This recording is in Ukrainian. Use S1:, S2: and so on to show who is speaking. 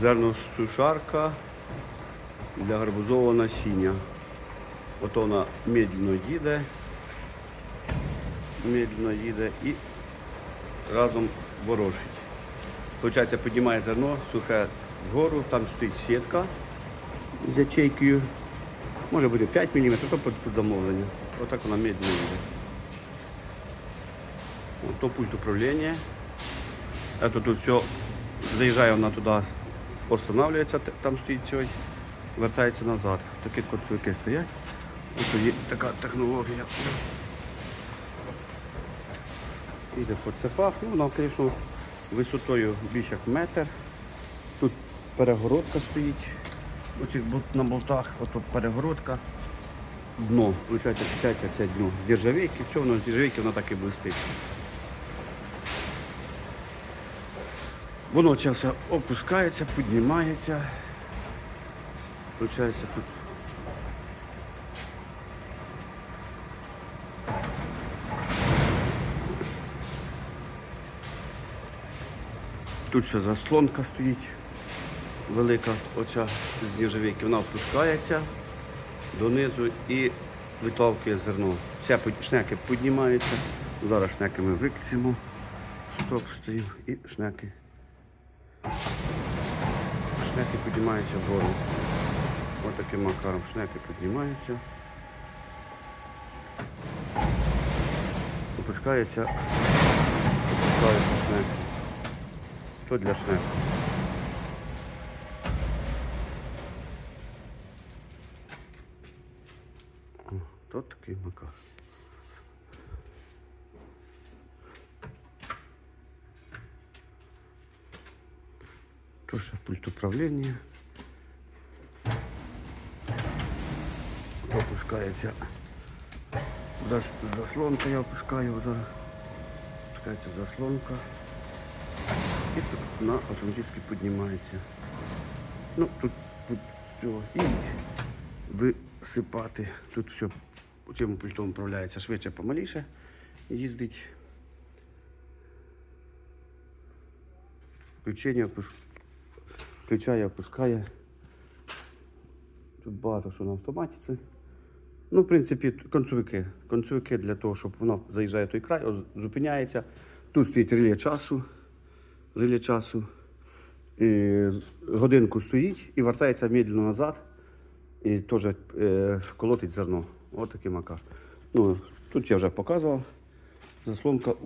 S1: Зерносушарка для гарбузового насіння. От вона медленно їде, медленно їде і разом ворошить. Получається, піднімає зерно сухе вгору, там стоїть сітка з ячейкою. Може бути 5 мм, то під, замовлення. Отак вона медленно їде. От то пульт управління. Это тут все заїжджає вона туди, останавливається, там стоїть цей, вертається назад. Такі концовики стоять. Ось є така технологія. Іде по цепах. Ну, вона, висотою більше як метр. Тут перегородка стоїть. Оці на болтах, ото перегородка. Дно, виходить, це дно. З Державейки, все воно з державейки воно так і блистить. Воно це все опускається, піднімається. Получається тут. Тут ще заслонка стоїть велика, оця з нержавійки. Вона опускається донизу і виталкує зерно. Під- шнеки піднімаються. Зараз шнеки ми виключимо. Стоп стоїть і шнеки. Шнеки піднімаються вгору. Ось таким макаром шнеки піднімаються. Опускається. Опускається шнек. То для шнеку. То такий макар. То ще пульт управління. Опускається зас- заслонка, я опускаю. Опускається заслонка. І тут вона автоматично піднімається. Ну, тут, тут цього. І висипати. Тут все цим пультом управляється швидше, помаліше їздить. Включення опус- включає, опускає. Тут багато що на автоматиці. Ну, в принципі, концовики. Концовики для того, щоб воно заїжджає в той край, зупиняється. Тут стоїть реле часу. Реле часу. І годинку стоїть і вертається медленно назад. І теж е, колотить зерно. Ось такий макар. Ну, тут я вже показував. Заслонка